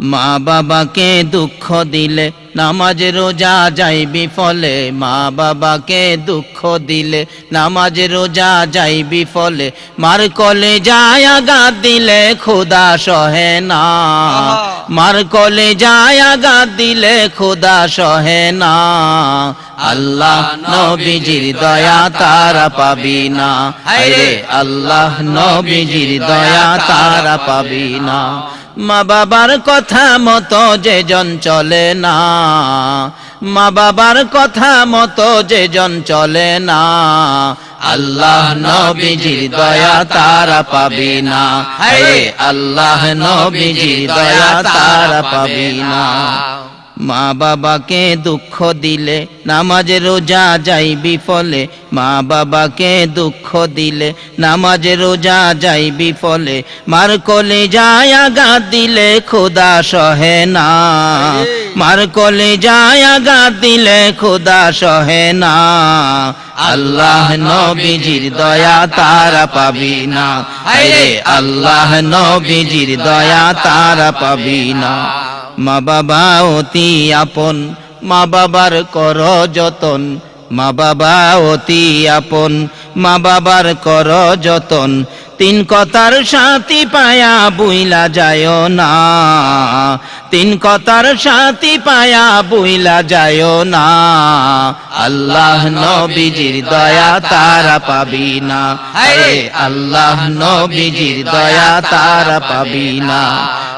মা বাবাকে দুঃখ দিলে নামাজ রোজা যাইবি ফলে। মা বাবাকে দুঃখ দিলে নামাজ রোজা যাইবি ফলে। মার কলে যায় আঘাত দিলে খোদা সহে না। মার কলে যায় আঘাত দিলে খোদা সহে না। আল্লাহ নবীজির দয়া তারা পাবি না। আল্লাহ নবীজির দয়া তারা পাবি না। মা বাবার কথা মতো যে জন চলে না। মা বাবার কথা মতো যে জন চলে না। আল্লাহ নবীজি দয়া তারা পাবি না। হে আল্লাহ নবীজি দয়া তারা পাবি না। মা বাবাকে দুঃখ দিলে, নামাজ রোজা যাইবি ফলে মা বাবাকে দুঃখ দিলে, নামাজ রোজা যাইবি ফলে মার কোলে যায় আঘাত দিলে খোদা সহে না। মার কোলে যায় আঘাত দিলে খোদা সহে না। আল্লাহ নবীজির দয়া তারা পাবি না। আল্লাহ নবীজির দয়া তারা পাবি না। মা বাবা অতি আপন মা বাবার কর যতন মা বাবা অতি আপন মা বাবার কর যতন তিন কথার সাথী পায়া বুইলা যায় না। তিন কথার সাথী পায়া বুইলা যায় না। আল্লাহ নবীজির দয়া তারা পাবি না। আল্লাহ নবীজির দয়া তারা পাবি না।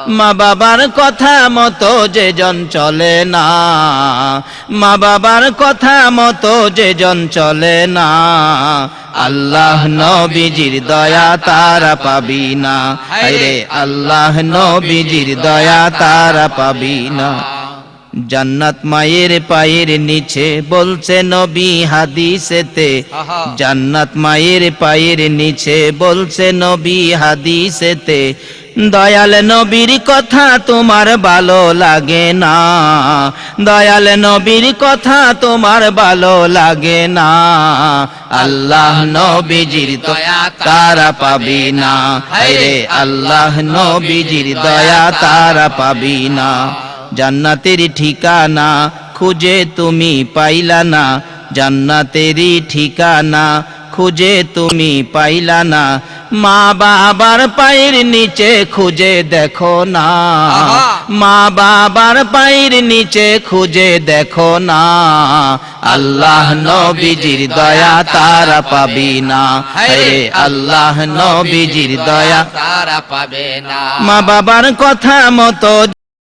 মা বাবার কথা মতো যে জন চলে না। মা বাবার কথা মতো যে জন চলে না। আল্লাহ নবীজির দয়া তারা পাবি না। আরে আল্লাহ নবীজির দয়া তারা পাবি না। জান্নাত মায়ের পায়ের নিচে বলছে নবী হাদিসেতে। জান্নাত মায়ের পায়ের নিচে বলছে নবী হাদিসেতে। দয়াল নবীর কথা তোমার ভালো লাগে না। দয়াল নবীর কথা তোমার ভালো লাগে না। আল্লাহ নবীজির দয়া তারা পাবি না। রে আল্লাহ নবীজির দয়া তারা পাবি না। জান্নাতের ঠিকানা খুঁজে তুমি পাইলা না। জান্নাতেরই ঠিকানা খুঁজে তুমি পাইলা না। মা বাবার পায়ের নিচে খুঁজে দেখো না। মা বাবার পায়ের নিচে খুঁজে দেখো না। আল্লাহ নবীজির দয়া তারা পাবি না। হে আল্লাহ নবীজির দয়া। তারা পাবে না। মা বাবার কথা মতো